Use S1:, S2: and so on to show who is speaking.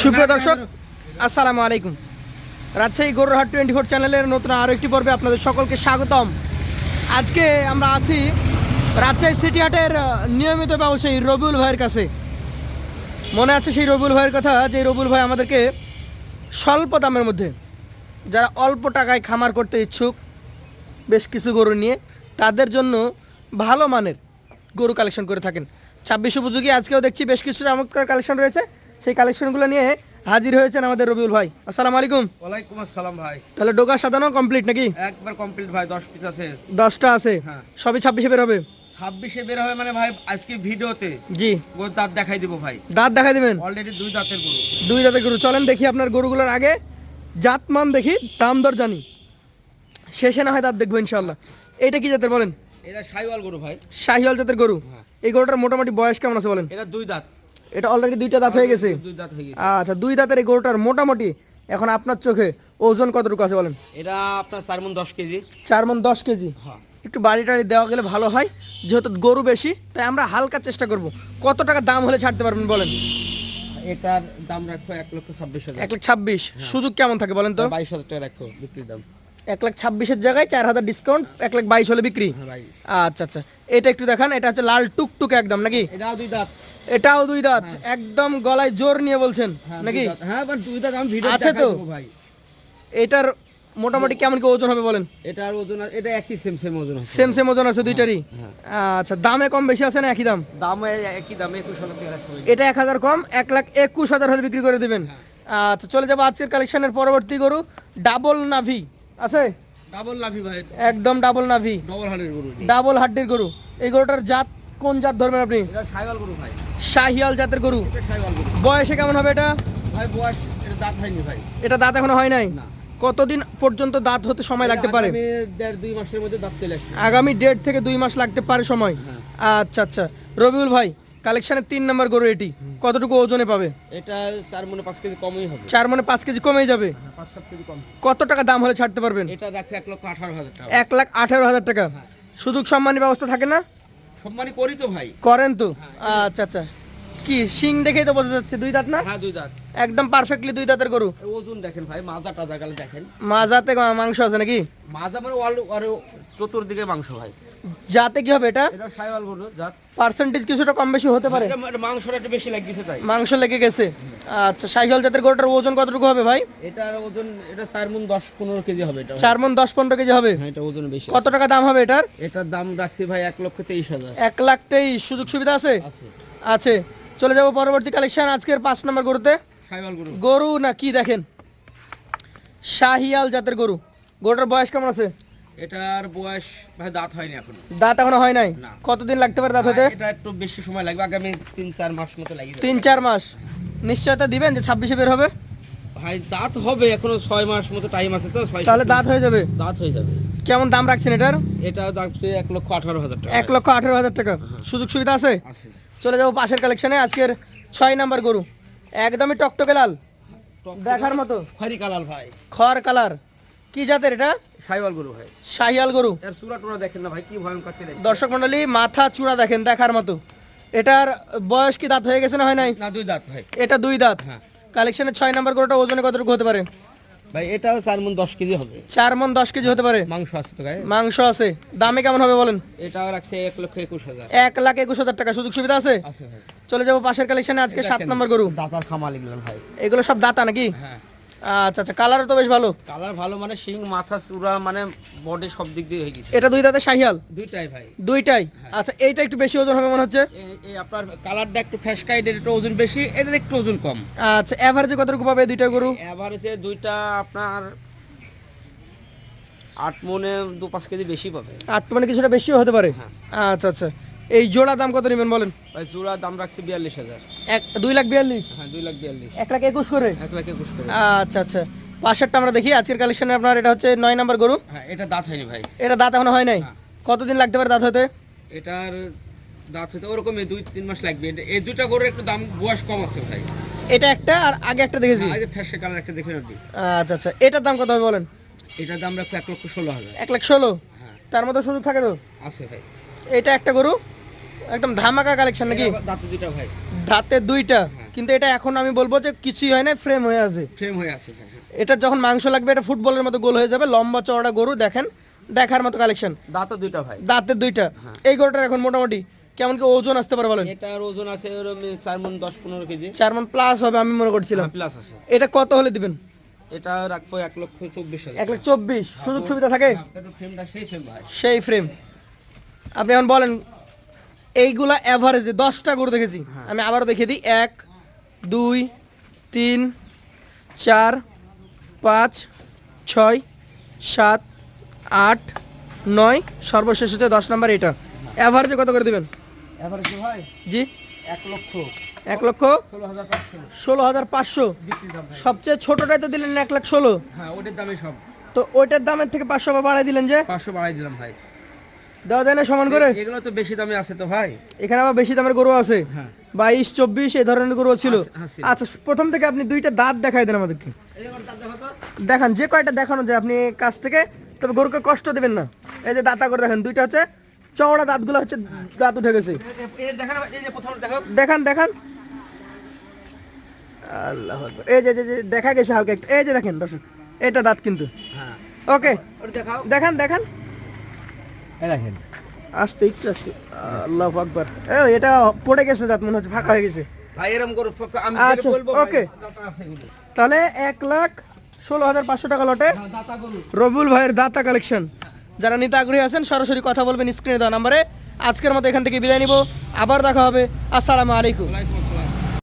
S1: সুপ্রদর্শক আসসালামু আলাইকুম Rajshahi গরুরহাট twenty four চ্যানেলের নতুন আরও একটি পর্বে আপনাদের সকলকে স্বাগতম আজকে আমরা আছি রাজশাহী সিটি হাটের নিয়মিত ব্যবসায়ী রবিউল ভাইয়ের কাছে মনে আছে সেই রবিউল ভাইয়ের কথা যে রবিউল ভাই আমাদেরকে স্বল্প দামের মধ্যে যারা অল্প টাকায় খামার করতে ইচ্ছুক বেশ কিছু গরু নিয়ে তাদের জন্য ভালো মানের গরু কালেকশন করে থাকেন ছাব্বিশ উপযোগী আজকেও দেখছি বেশ কিছু চমৎকার কালেকশন রয়েছে সেই কালেকশনগুলো নিয়ে হাজির হয়েছেন আমাদের রবিউল ভাই আসসালাম আলাইকুম
S2: ওয়ালাইকুম আসসালাম ভাই
S1: তাহলে ডোকা সাজানো কমপ্লিট নাকি
S2: একবার কমপ্লিট ভাই দশ পিস আছে
S1: দশটা আছে হ্যাঁ সবই ছাব্বিশে বের হবে
S2: ছাব্বিশে বের হবে মানে ভাই আজকে ভিডিওতে জি গরু দাঁত দেখাই দিব ভাই দাঁত দেখাই দেবেন অলরেডি দুই দাঁতের গরু
S1: দুই দাঁতের গরু চলেন দেখি আপনার গরুগুলোর আগে জাত মান দেখি দাম দর জানি শেষে না হয় দাঁত দেখবো ইনশাল্লাহ এটা কি জাতের বলেন
S2: এটা শাহিওয়াল গরু ভাই
S1: শাহিওয়াল জাতের গরু হ্যাঁ। এই গরুটার মোটামুটি বয়স কেমন আছে বলেন এটা দুই দাঁত এটা অলরেডি দুইটা দাঁত হয়ে গেছে দুই দাঁত হয়ে গেছে আচ্ছা দুই দাঁতের এই গরুটার মোটামুটি এখন আপনার চোখে ওজন কতটুকু আছে বলেন
S2: এটা আপনার চার মন দশ কেজি
S1: চার মন দশ কেজি হ্যাঁ একটু বাড়ি টাড়ি দেওয়া গেলে ভালো হয় যেহেতু গরু বেশি তাই আমরা হালকা চেষ্টা করব কত টাকা দাম হলে ছাড়তে পারবেন বলেন
S2: এটার দাম রাখবো এক লক্ষ ছাব্বিশ হাজার
S1: এক লক্ষ ছাব্বিশ হ্যাঁ। সুযোগ কেমন থাকে বলেন তো
S2: বাইশ হাজার টাকা রাখবো বিক্রির দাম
S1: এক লাখ ছাব্বিশের জায়গায় চার হাজার ডিসকাউন্ট এক লাখ বাইশ হলে বিক্রি হ্যাঁ, আচ্ছা আচ্ছা এটা একটু দেখান এটা হচ্ছে লাল টুকটুক একদম নাকি এটাও দুই দাঁত এটাও দুই দাঁত হ্যাঁ। একদম গলায় জোর নিয়ে বলছেন হ্যাঁ, নাকি
S2: হ্যাঁ দুই দাঁত আমি ভিডিও আছে তো ভাই
S1: এটার মোটামুটি কেমন কি ওজন হবে বলেন
S2: এটার ওজন এটা একই সেম সেম ওজন আছে
S1: সেম সেম ওজন আছে দুইটারই আচ্ছা দামে কম বেশি আছে না একই দাম
S2: দামে একই দাম একুশ
S1: এটা এক হাজার কম এক লাখ একুশ হাজার হলে বিক্রি করে দেবেন আচ্ছা চলে যাবো আজকের কালেকশনের পরবর্তী গরু ডাবল নাভি আছে
S2: ডাবল নাভি ভাই
S1: একদম ডাবল নাভি ডাবল হাড্ডির গরু ডাবল হাড্ডির গরু এই গরুটার জাত কোন জাত ধরবেন আপনি
S2: এটা শাহিওয়াল গরু ভাই
S1: শাহিওয়াল জাতের গরু বয়সে কেমন হবে এটা
S2: ভাই বয়স এটা দাঁত হয়নি ভাই
S1: এটা দাঁত এখনো হয় নাই না কতদিন পর্যন্ত দাঁত হতে সময় লাগতে পারে
S2: দুই মাসের মধ্যে দাঁত চলে
S1: আগামী দেড় থেকে দুই মাস লাগতে পারে সময় হ্যাঁ। আচ্ছা আচ্ছা রবিউল ভাই কালেকশনের তিন নম্বর গরু এটি কতটুকু ওজনে পাবে
S2: এটা চার মনে পাঁচ কেজি কমই হবে
S1: চার মনে পাঁচ কেজি কমে যাবে হ্যাঁ,
S2: হ্যাঁ,
S1: কত টাকা দাম হলে ছাড়তে পারবেন
S2: এটা রাখি এক লক্ষ আঠারো হাজার
S1: টাকা এক লাখ আঠারো হাজার টাকা হ্যাঁ। সুযোগ সম্মানী ব্যবস্থা থাকে না
S2: সম্মানী করি তো ভাই
S1: করেন তো আচ্ছা আচ্ছা কি শিং দেখেই তো বোঝা যাচ্ছে দুই দাঁত না হ্যাঁ দুই দাঁত একদম পারফেক্টলি দুই দাঁতের গরু
S2: ওজন দেখেন ভাই মাজা টাজা গেলে দেখেন
S1: মাজাতে মাংস আছে নাকি
S2: মাজা মানে চতুর্দিকে মাংস ভাই
S1: যাতে কি হবে এটা
S2: এটা জাত
S1: পার্সেন্টেজ কিছুটা কম বেশি হতে পারে
S2: মানে মাংসটা একটু বেশি লাগিয়েছে তাই
S1: মাংস লেগে গেছে আচ্ছা জাতের গরুটার ওজন কতটুকু হবে ভাই
S2: এটার ওজন এটা কেজি হবে
S1: এটা কেজি হবে হ্যাঁ, এটা ওজন বেশি কত টাকা দাম হবে এটার
S2: এটার দাম রাখছি ভাই লক্ষ হাজার
S1: লাখ সুযোগ সুবিধা আছে আছে চলে যাবো পরবর্তী কালেকশন আজকের পাঁচ নম্বর গরুতে গরু গরু না কি দেখেন শাহিয়াল জাতের গরু গরুটার বয়স কেমন আছে
S2: এটার বয়স ভাই দাঁত হয়নি এখন
S1: দাঁত এখনো হয় নাই কতদিন লাগতে পারে দাঁত হতে এটা
S2: একটু বেশি সময় লাগবে আগামী তিন চার মাস মতো লাগবে
S1: তিন চার মাস নিশ্চয়তা দিবেন যে ছাব্বিশে বের হবে
S2: ভাই দাঁত হবে এখনো ছয় মাস মতো টাইম আছে তো
S1: তাহলে দাঁত হয়ে যাবে দাঁত হয়ে যাবে কেমন দাম রাখছেন এটার
S2: এটা দাম এক লক্ষ আঠারো হাজার
S1: টাকা এক লক্ষ আঠারো হাজার টাকা হ্যাঁ। সুযোগ সুবিধা আছে চলে যাবো পাশের কালেকশনে আজকের ছয় নাম্বার গরু একদমই টকটকে লাল দেখার মতো
S2: খরি কালার ভাই
S1: খড় কালার কি জাতের এটা গরু ভাই শাহিয়াল গরু
S2: এর চূড়া দেখেন না ভাই কি ভয়ঙ্কর ছেলে
S1: দর্শক মন্ডলী মাথা চূড়া দেখেন দেখার মতো এটার বয়স কি দাঁত হয়ে গেছে না হয় নাই না দুই দাঁত ভাই এটা দুই দাঁত কালেকশনের হ্যাঁ। ছয় নাম্বার গরুটা ওজনে কতটুকু হতে পারে
S2: ভাই এটাও চার মন দশ কেজি হবে
S1: চার মন দশ কেজি হতে পারে মাংস আছে তো মাংস আছে দামে কেমন হবে বলেন
S2: এটাও রাখছে এক লক্ষ একুশ হাজার
S1: এক লাখ একুশ হাজার টাকা সুযোগ সুবিধা আছে চলে যাবো পাশের কালেকশনে আজকে সাত নম্বর গরু
S2: দাতার খামাল এগুলো ভাই
S1: এগুলো সব দাতা নাকি হ্যাঁ আচ্ছা আচ্ছা কালার তো বেশ ভালো
S2: কালার ভালো মানে শিং মাথা চূড়া মানে বডি সব দিক দিয়ে হয়ে গেছে
S1: এটা দুই দাঁতে শাহিয়াল দুইটাই ভাই দুইটাই হ্যাঁ। আচ্ছা এইটা একটু বেশি ওজন হবে মনে হচ্ছে
S2: এই আপনার কালারটা একটু ফ্যাসকা এটার একটু ওজন বেশি এটার একটু ওজন কম
S1: আচ্ছা এভারেজে কতটুকু পাবে দুইটা গরু
S2: এভারেজে দুইটা আপনার আট মনে দু পাঁচ কেজি বেশি পাবে
S1: আট মনে কিছুটা বেশিও হতে পারে হ্যাঁ। আচ্ছা আচ্ছা এই জোড়া দাম কত নেবেন বলেন
S2: ভাই জোড়া দাম রাখছি বিয়াল্লিশ হাজার
S1: এক দুই লাখ বিয়াল্লিশ
S2: হ্যাঁ দুই লাখ বিয়াল্লিশ
S1: এক লাখ একুশ করে এক লাখ একুশ করে আচ্ছা আচ্ছা পাশেরটা আমরা দেখি আজকের কালেকশনে আপনার এটা হচ্ছে নয় নাম্বার গরু
S2: হ্যাঁ এটা দাঁত হয়নি ভাই
S1: এটা দাঁত এখনো হয় নাই হ্যাঁ। কতদিন লাগতে পারে দাঁত হতে
S2: এটার দাঁত হতে ওরকমই দুই তিন মাস লাগবে এই দুটা গরুর একটু দাম বয়স কম আছে ভাই
S1: এটা একটা আর আগে একটা দেখেছি আগে
S2: হ্যাঁ, ফ্যাশে কালার একটা দেখে নেবি
S1: আচ্ছা আচ্ছা এটার দাম কত হবে বলেন
S2: এটার দাম রাখবো এক লক্ষ ষোলো হাজার
S1: এক লাখ ষোলো হ্যাঁ। তার মতো সুযোগ থাকে তো আছে ভাই এটা একটা গরু একদম ধামাকা কালেকশন নাকি দাঁতে দুইটা ভাই দাঁতে দুইটা হ্যাঁ। কিন্তু এটা এখন আমি বলবো যে কিছুই হয় না ফ্রেম হয়ে আছে
S2: ফ্রেম হয়ে আছে হ্যাঁ।
S1: এটা যখন মাংস লাগবে এটা ফুটবলের মতো গোল হয়ে যাবে লম্বা চওড়া গরু দেখেন দেখার মতো কালেকশন দাঁতে দুইটা ভাই দাঁতে দুইটা হ্যাঁ। এই গরুটার এখন মোটামুটি কেমন কি ওজন আসতে পারে বলেন
S2: এটার ওজন আছে 4 মন 10 15 কেজি
S1: 4 মন প্লাস হবে আমি মনে করছিলাম প্লাস আছে এটা কত হলে দিবেন
S2: এটা রাখবো এক লক্ষ চব্বিশ 1
S1: লক্ষ 24 সুযোগ সুবিধা থাকে সেই ফ্রেম আপনি এখন বলেন এইগুলা অ্যাভারেজে দশটা গরু দেখেছি হ্যাঁ। আমি আবারও দেখে দিই এক দুই তিন চার পাঁচ ছয় সাত আট নয় সর্বশেষ হচ্ছে দশ নম্বর এটা অ্যাভারেজে কত করে দেবেন জি এক লক্ষ এক লক্ষ ষোলো হাজার পাঁচশো সবচেয়ে ছোটটাই তো দিলেন এক লাখ ষোলো
S2: হ্যাঁ ওটার দামে সব
S1: তো ওইটার দামের থেকে পাঁচশো বাড়াই দিলেন যে
S2: পাঁচশো বাড়াই দিলাম ভাই
S1: দাও যায় সমান করে
S2: এগুলো তো বেশি দামে আছে তো ভাই
S1: এখানে আবার বেশি দামের গরু আছে হ্যাঁ। বাইশ চব্বিশ এই ধরনের গরু ছিল আচ্ছা প্রথম থেকে আপনি দুইটা দাঁত দেখাই দেন আমাদেরকে দেখান যে কয়টা দেখানো যায় আপনি কাছ থেকে তবে গরুকে কষ্ট দিবেন না এই যে দাঁতা করে দেখেন দুইটা হচ্ছে চওড়া দাঁতগুলো হচ্ছে দাঁত উঠে গেছে দেখান দেখান আল্লাহ এই যে যে দেখা গেছে হালকা একটু এই যে দেখেন দর্শক এটা দাঁত কিন্তু হ্যাঁ। ওকে দেখান দেখান আস্তে একটু আস্তে আল্লাহ এটা পড়ে গেছে দাঁত মনে হচ্ছে ফাঁকা হয়ে গেছে আচ্ছা ওকে তাহলে এক লাখ ষোলো হাজার পাঁচশো টাকা লটে হ্যাঁ, রবুল ভাইয়ের দাতা কালেকশন যারা নিতে আগ্রহী আছেন সরাসরি কথা বলবেন স্ক্রিনে দেওয়া নাম্বারে আজকের মতো এখান থেকে বিদায় নিব আবার দেখা হবে আসসালামু আলাইকুম